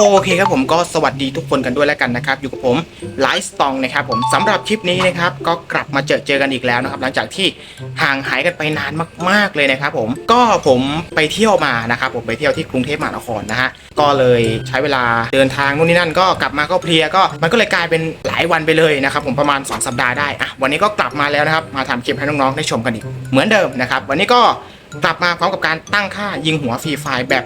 โอเคครับผมก็สวัสดีทุกคนกันด้วยแล้วกันนะครับ อยู่กับผมไลฟ์สตองนะครับผมสำหรับคลิปนี้นะครับก็กลับมาเจอเจอกันอีกแล้วนะครับ หลังจากที่ห่างหายกันไปนานมากๆเลยนะครับผมก็ผมไปเที่ยวมานะครับผมไปเที่ยวที่กรุงเทพมหานครนะฮะก็เลยใช้เวลาเดินทางนู่นนี่นั่น ก็กลับมาก็เพลียก็มันก็เลยกลายเป็นหลายวันไปเลยนะครับผมประมาณ 2 สัปดาห์ได้อะวันนี้ก็กลับมาแล้วนะครับมาทำคลิปให้น้องๆได้ชมกันอีกเหมือนเดิมนะครับวันนี้ก็ กลับมาพร้อมกับการตั้งค่ายิงหัวฟรีไฟร์แบบ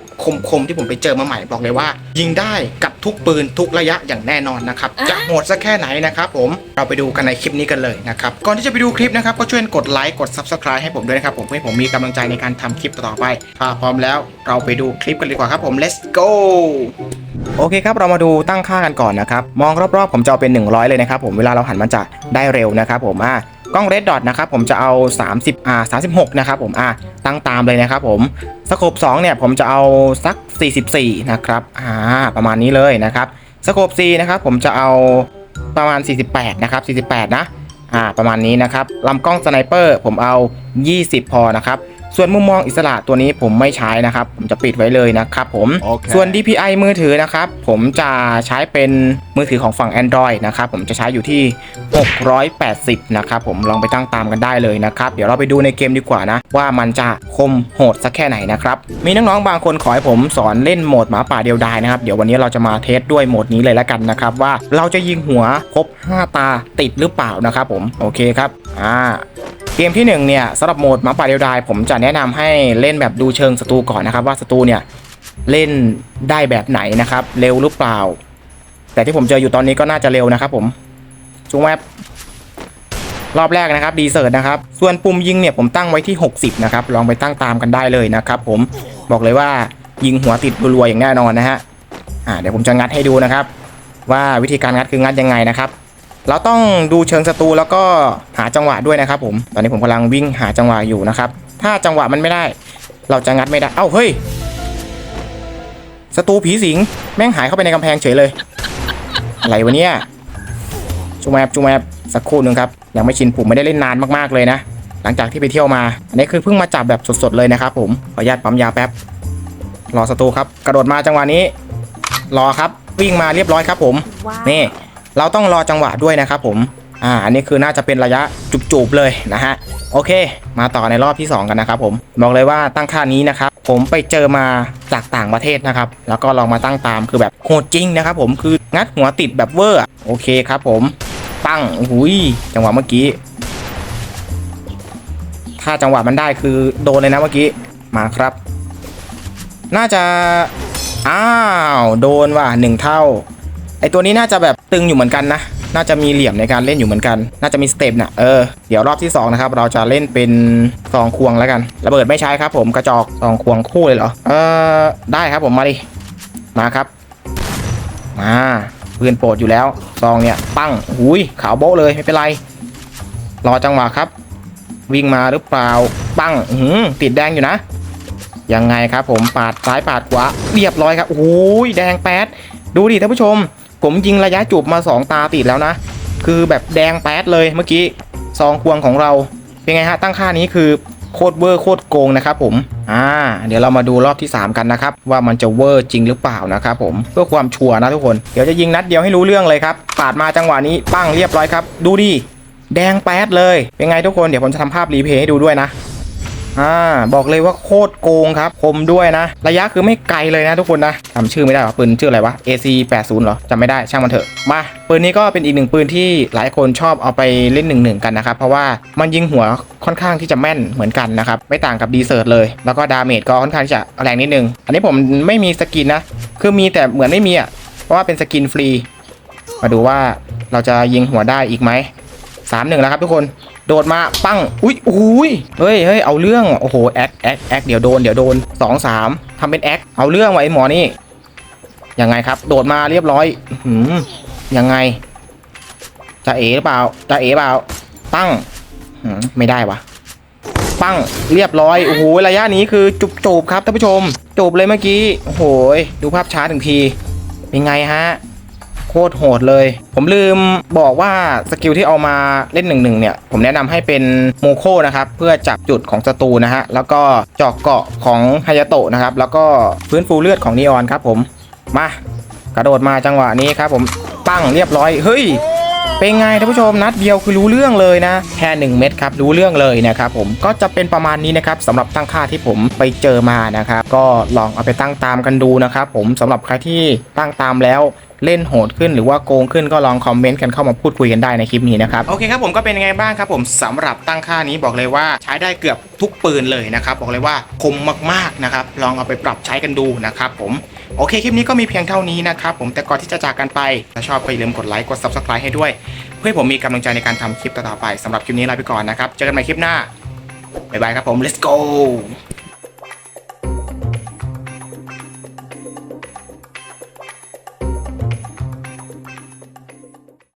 คมๆที่ผมไปเจอมาใหม่บอกเลยว่า ยิงได้กับทุกปืนทุกระยะอย่างแน่นอนนะครับจะโหดสักแค่ไหนนะครับผมเราไปดูกันในคลิปนี้กันเลยนะครับก่อนที่จะไปดูคลิปนะครับก็ช่วยกดไลค์กด Subscribe ให้ผมด้วยนะครับผมเพื่อให้ผมมีกำลังใจในการทำคลิปต่อๆไปถ้าพร้อมแล้วเราไปดูคลิปกันเลยดีกว่าครับผม let's go โอเคครับ เรามาดูตั้งค่ากันก่อนนะครับ มองรอบๆผมจะเอาเป็น 100 เลยนะครับผม เวลาเราหันมันจะได้เร็วนะครับผมอะ กล้องเรดดอทนะครับผมจะเอา 30อ่า36 นะครับผมอะตั้งตามเลยนะครับผมสโคป2เนี่ยผมจะเอาสัก 44 นะครับอ่าประมาณนี้เลยนะครับสโคป4นะครับผมจะเอาประมาณ 48 นะครับ 48 นะอ่าประมาณนี้นะครับลำกล้องสไนเปอร์ผมเอา 20 พอนะครับ ส่วนมุมมองอิสระตัวนี้ผมไม่ใช้นะครับ ผมจะปิดไว้เลยนะครับผมโอเคส่วน DPI มือถือนะครับ ผมจะใช้เป็นมือถือของฝั่ง Android นะครับ ผมจะใช้อยู่ที่ 680 นะครับผมลองไปตั้งตามกันได้เลยนะครับ เดี๋ยวเราไปดูในเกมดีกว่านะ ว่ามันจะคมโหดสักแค่ไหนนะครับ มีน้องๆบางคนขอให้ผมสอนเล่นโหมดหมาป่าเดียวดายนะครับ เดี๋ยววันนี้เราจะมาเทสด้วยโหมดนี้เลยแล้วกันนะครับว่าเราจะยิงหัวครบ 5 ตาติดหรือเปล่านะครับผมโอเคครับอ่า เกมที่1เนี่ยสำหรับโหมดหมาป่าเดียวดายผมจะแนะนำให้เล่นแบบดูเชิงศัตรูก่อนนะครับ ว่าศัตรูเนี่ยเล่นได้แบบไหนนะครับ เร็วหรือเปล่า แต่ที่ผมเจออยู่ตอนนี้ก็น่าจะเร็วนะครับ ผมจูงแวบรอบแรกนะครับดีเซิร์ตนะครับ ส่วนปุ่มยิงเนี่ยผมตั้งไว้ที่ 60 นะครับ ลองไปตั้งตามกันได้เลยนะครับผมบอกเลยว่ายิงหัวติดรัวๆอย่างแน่นอนนะฮะอ่าเดี๋ยวผมจะงัดให้ดูนะครับ ว่าวิธีการงัดคืองัดยังไงนะครับ เราต้องดูเชิงศัตรูแล้วก็หาจังหวะด้วยนะครับ ผมตอนนี้ผมกำลังวิ่งหาจังหวะอยู่นะครับ ถ้าจังหวะมันไม่ได้ เราจะงัดไม่ได้เอ้าเฮ้ยศัตรูผีสิงแม่งหายเข้าไปในกำแพงเฉยเลย อะไรวะเนี่ยจูแมบจูแมบสักครู่หนึ่งครับยังไม่ชินผมไม่ได้เล่นนานมากๆเลยนะ หลังจากที่ไปเที่ยวมาอันนี้คือเพิ่งมาจับแบบสดๆเลยนะครับ ผมขออนุญาตปั๊มยาแป๊บรอศัตรูครับ กระโดดมาจังหวะนี้ รอครับวิ่งมาเรียบร้อยครับ ผม นี่ เราต้องรอจังหวะด้วยนะครับผมอ่าอันนี้คือน่าจะเป็นระยะจุบๆเลยนะฮะโอเค มาต่อในรอบที่ 2 กันนะครับผมบอกเลยว่าตั้งค่านี้นะครับผมไปเจอมาจากต่างประเทศนะครับแล้วก็ลองมาตั้งตามคือแบบโหดจริงนะครับผมคืองัดหัวติดแบบเวอร์อโอเคครับผมตั้งหุยจังหวะเมื่อกี้ ถ้าจังหวะมันได้คือโดนเลยนะเมื่อกี้มาครับ น่าจะอ้าวโดนว่ะหนึ่งเท่าไอตัวนี้น่าจะแบบ ตึงอยู่เหมือนกันนะ น่าจะมีเหลี่ยมในการเล่นอยู่เหมือนกัน น่าจะมีสเต็ปนะเออ เดี๋ยวรอบที่2นะครับ เราจะเล่นเป็นซองควงแล้วกัน ระเบิดไม่ใช้ครับผม กระจอกซองควงคู่เลยเหรอ เออ ได้ครับผมมาดิ มาครับ มาปืนโปรดอยู่แล้ว ซองเนี่ย ปั้งหุยขาวโบ๊ะเลยไม่เป็นไร รอจังหวะครับ วิ่งมาหรือเปล่า ปั้งหืมติดแดงอยู่นะ ยังไงครับผม ปาดซ้ายปาดขวา เรียบร้อยครับโอ้ยแดงแป๊ด ดูดิท่านผู้ชม ผมยิงระยะจูบมา 2 ตาติดแล้วนะ คือแบบแดงแป๊ดเลยเมื่อกี้ซองควงของเราเป็นไงฮะตั้งค่านี้คือโคตรเวอร์โคตรโกงนะครับผมอ่าเดี๋ยวเรามาดูรอบที่ 3 กันนะครับ ว่ามันจะเวอร์จริงหรือเปล่านะครับผมเพื่อความชัวร์นะทุกคนเดี๋ยวจะยิงนัดเดียวให้รู้เรื่องเลยครับปาดมาจังหวะนี้ปั้งเรียบร้อยครับ ดูดิแดงแป๊ดเลยเป็นไงทุกคนเดี๋ยวผมจะทำภาพรีเพย์ให้ดูด้วยนะ อ่าบอกเลยว่าโคตรโกงครับคมด้วยนะ ระยะคือไม่ไกลเลยนะทุกคนนะจำชื่อไม่ได้หรอปืนชื่ออะไรวะ AC 80เหรอจำไม่ได้ช่างมันเถอะมาปืนนี้ก็เป็นอีกหนึ่งปืนที่หลายคนชอบเอาไปเล่นหนึ่งหนึ่งกันนะครับเพราะว่ามันยิงหัวค่อนข้างที่จะแม่นเหมือนกันนะครับไม่ต่างกับดีเซอร์ตเลย แล้วก็ดาเมจก็ค่อนข้างจะแรงนิดนึง อันนี้ผมไม่มีสกินนะคือมีแต่เหมือนไม่มีอะเพราะว่าเป็นสกินฟรี มาดูว่าเราจะยิงหัวได้อีกไหม สามหนึ่งแล้วครับทุกคนโดดมาปั้งอุ้ยอุ้ยเฮ้ยเฮ้ยเอาเรื่องโอ้โหแอคแอคแอคเดี๋ยวโดนเดี๋ยวโดนสองสามทำเป็นแอคเอาเรื่องไวะไอ้หมอนี่ยังไงครับ โดดมาเรียบร้อยหืมยังไงจะเอ๋หรือเปล่าจะเอ๋เปล่าปั้งหืมไม่ได้วะปั้งเรียบร้อยโอ้โหระยะนี้คือจุบจูบครับท่านผู้ชมจูบเลยเมื่อกี้โอ้โหดูภาพช้าถึงทีเป็นไงฮะ โคตรโหดเลย ผมลืมบอกว่าสกิลที่เอามาเล่นหนึ่งหนึ่งเนี่ย ผมแนะนำให้เป็นโมโคนะครับ เพื่อจับจุดของศัตรูนะฮะ แล้วก็เจอกเกาะของฮายาโตะนะครับ แล้วก็ฟื้นฟูเลือดของนีออนครับผม มากระโดดมาจังหวะนี้ครับผมปั้งเรียบร้อยเฮ้ยเป็นไงท่านผู้ชมนัดเดียวคือรู้เรื่องเลยนะแค่1เม็ดครับรู้เรื่องเลยนะครับผมก็จะเป็นประมาณนี้นะครับสำหรับตั้งค่าที่ผมไปเจอมานะครับก็ลองเอาไปตั้งตามกันดูนะครับผมสำหรับใครที่ตั้งตามแล้ว เล่นโหดขึ้นหรือว่าโกงขึ้นก็ลองคอมเมนต์กันเข้ามาพูดคุยกันได้ในคลิปนี้นะครับโอเคครับผมก็เป็นยังไงบ้างครับผมสำหรับตั้งค่านี้บอกเลยว่าใช้ได้เกือบทุกปืนเลยนะครับบอกเลยว่าคมมากๆนะครับลองเอาไปปรับใช้กันดูนะครับผมโอเคคลิปนี้ก็มีเพียงเท่านี้นะครับผมแต่ก่อนที่จะจากกันไปถ้าชอบก็อย่าลืมกดไลค์กด subscribe ให้ด้วย เพื่อให้ผมมีกำลังใจในการทำคลิปต่อๆไปสำหรับคลิปนี้ลาไปก่อนนะครับเจอกันใหม่คลิปหน้าบ๊ายบายครับผม let's go